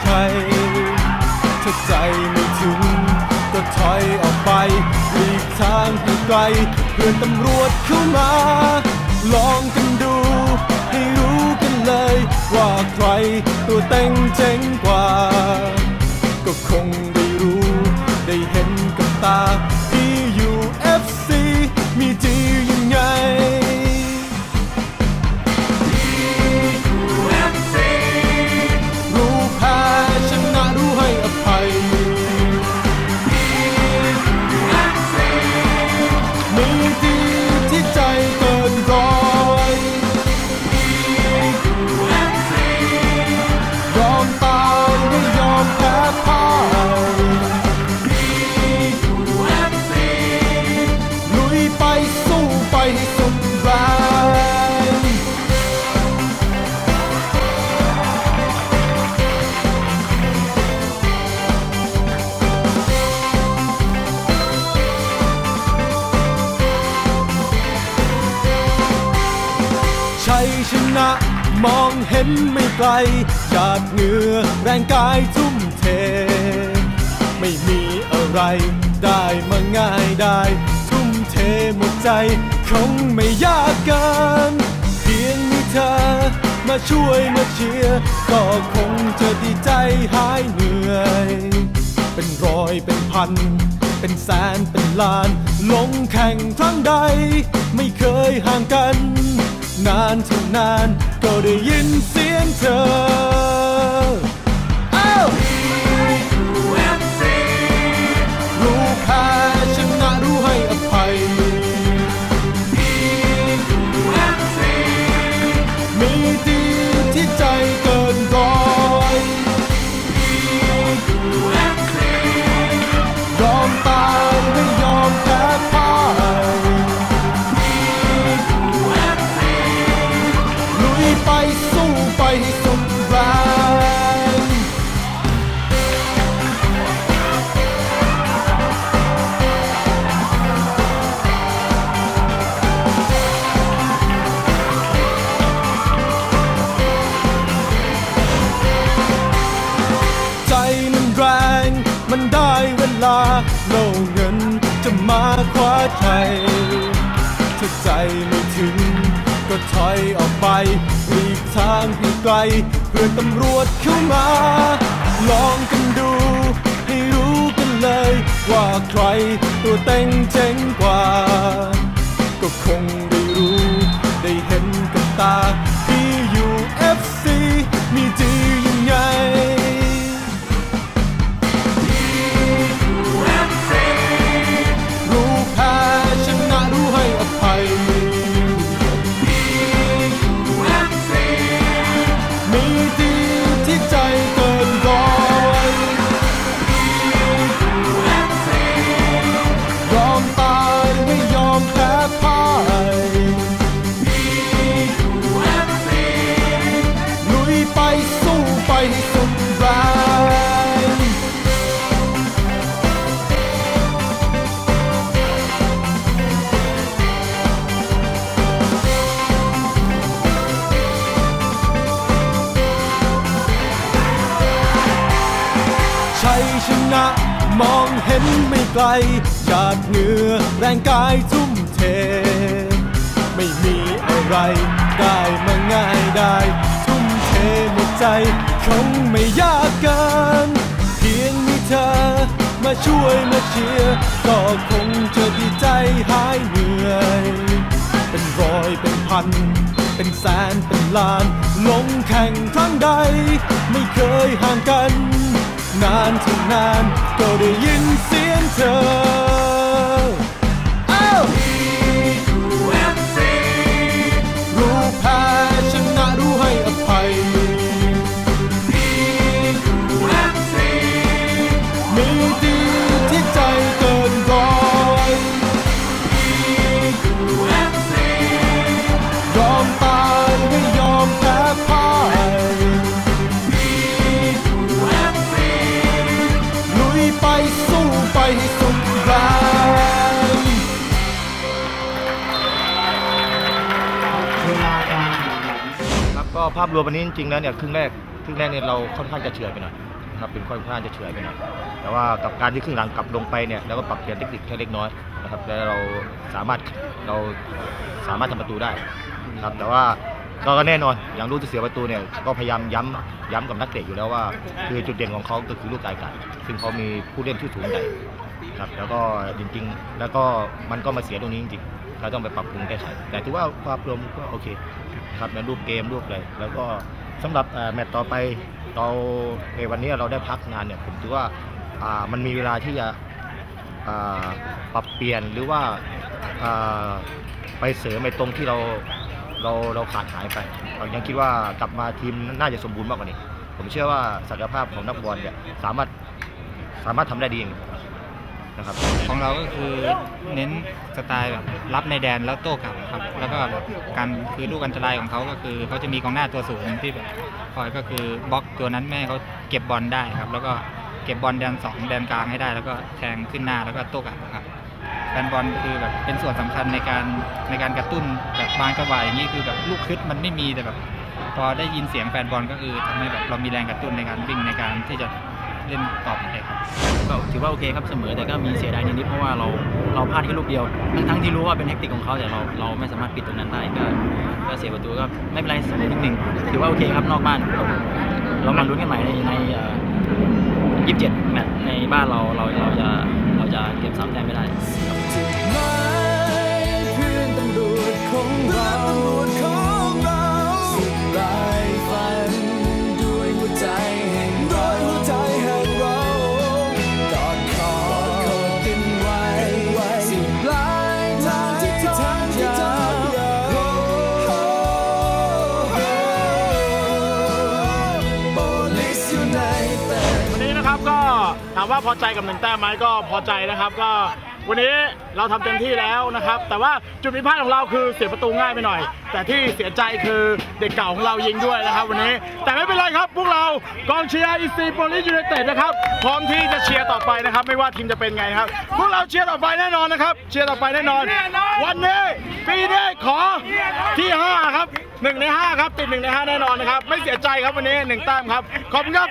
ใคร ถ้าใจไม่ถึง ก็ถอยออกไปหลีกทางให้ไกล เพื่อนตำรวจเข้ามา ลองกันดู ให้รู้กันเลย ว่าใครตัวเต็งเจ๋งกว่า ก็คง ชัยชนะ มองเห็นไม่ไกลหยาดเหงื่อแรงกายทุ่มเท ไม่มีอะไร ได้มาง่ายได้ ทุ่มเทหมดใจ คงไม่ยากกินเพียงมีเธอ มาช่วยมาเชียร์ ก็คงจะดีใจหายเหนื่อย เป็นร้อยเป็นพัน เป็นแสนเป็นล้าน ลงแข่งครั้งใด ไม่ เท่านานก็ได้ยินเสียงเธอาใจไม่ถึง ก็ถอยออกไปหลีกทางให้ไกล เพื่อตำรวจเข้ามา ลองกันดู ให้รู้กันเลย ว่าใครตัวเต็งเจ๋งกว่า ก็คงได้รู้ ได้เห็นกับตา PUFC นะ มองเห็นไม่ไกลหยาดเหงื่อแรงกายทุ่มเท ไม่มีอะไรได้มาง่ายได้ ทุ่มเทหมดใจคงไม่ยากกินเพียงมีเธอ มาช่วยมาเชียร์ก็คงจะดีใจหายเหนื่อย เป็นร้อยเป็นพันเป็นแสนเป็นล้าน ลงแข่งครั้งใด ไม่เคยห่างกัน นานเท่านานก็ได้ยินเสียงเธอ ไปให้สุดแรงครับก็ภาพรวมวันนี้จริงๆแล้วเนี่ยครึ่งแรกครึ่งแรกเนี่ยเราค่อนข้างจะเฉื่อยไปหน่อยนะครับเป็นค่อนข้างจะเฉื่อยไปหน่อยแต่ว่ากับการที่ครึ่งหลังกลับลงไปเนี่ยแล้วก็ปรับเปลี่ยนเทคนิคแค่เล็กน้อยนะครับแล้วเราสามารถเราสามารถทำประตูได้นะครับแต่ว่า ก็แน่นอนอย่างลูกที่เสียประตูเนี่ยก็พยายามย้ำย้ำกับนักเตะอยู่แล้วว่า คือจุดเด่นของเขาก็คือลูกไกลกัดซึ่งเขามีผู้เล่นที่สูงใหญ่ครับแล้วก็จริงๆ แล้วก็มันก็มาเสียตรงนี้จริงๆเราต้องไปปรับปรุงแก้ไขแต่ถือว่าภาพรวมก็โอเคครับในรูปเกมรูปอะไรแล้วก็สำหรับแมตต์ต่อไปเราในวันนี้เราได้พักงานเนี่ยผมถือว่ามันมีเวลาที่จะปรับเปลี่ยนหรือว่าอ่าไปเสริมในตรงที่เรา เราเราขาดหายไปเรายังคิดว่ากลับมาทีมน่าจะสมบูรณ์มากกว่านี้ ผมเชื่อว่าศักยภาพของนักบอลเนี่ยสามารถสามารถทำได้ดีนะครับของเราก็คือเน้นสไตล์แบบรับในแดนแล้วโต้กลับครับ แล้วก็แบบการคือลูกอันตรายของเขาก็คือเขาจะมีกองหน้าตัวสูงที่แบบคอยก็คือบล็อกตัวนั้นแม่เขาเก็บบอลได้ครับ แล้วก็เก็บบอลแดนสองแดนกลางให้ได้ แล้วก็แทงขึ้นหน้าแล้วก็โต้กลับครับ ฟนบอลคือแบบเป็นส่วนสำคัญในการในการกระตุ้นแบบบางจังหวะอย่างนี้คือแบบลูกคึดมันไม่มีแต่แบบพอได้ยินเสียงแฟนบอลก็คือทำให้แบบเรามีแรงกระตุ้นในการวิ่งในการที่จะเล่นต่อไปครับก็ถือว่าโอเคครับเสมอแต่ก็มีเสียดายนิดเพราะว่าเราเราพลาดแค่ลูกเดียว ทั้งทั้งที่รู้ว่าเป็นแท็กติกของเขาแต่เราเราไม่สามารถปิดตรงนั้นได้ก็ก็เสียประตูก็ไม่เป็นไรเสมอนิดหนึ่งถือว่าโอเคครับนอกบ้านเรามาลุ้นกันใหม่ในในยี่สิบเจ็ดแมตช์ในบ้านเราเราเราจะ จะเก็บสามแต้มไม่ได้ามว่าพอใจกับหนึ่งแต้มไหมก็พอใจนะครับ ก็วันนี้เราทำเต็มที่แล้วนะครับ แต่ว่าจุดผิดพลาดของเราคือเสียประตูง่ายไปหน่อย แต่ที่เสียใจคือเด็กเก่าของเรายิงด้วยนะครับ วันนี้แต่ไม่เป็นไรครับ พวกเรากองเชียร์อีซีโปลิสยูไนเต็ดนะครับพร้อมที่จะเชียร์ต่อไปนะครับ ไม่ว่าทีมจะเป็นไงนะครับ พวกเราเชียร์ต่อไปแน่นอนนะครับ เชียร์ต่อไปแน่นอน วันนี้ปีนี้ขอที่ 5 ครับหนึ่งใน5ครับติดหนึ่งใน5แน่นอนนะครับ ไม่เสียใจครับวันนี้หนึ่งแต้มครับขอบคุณครับ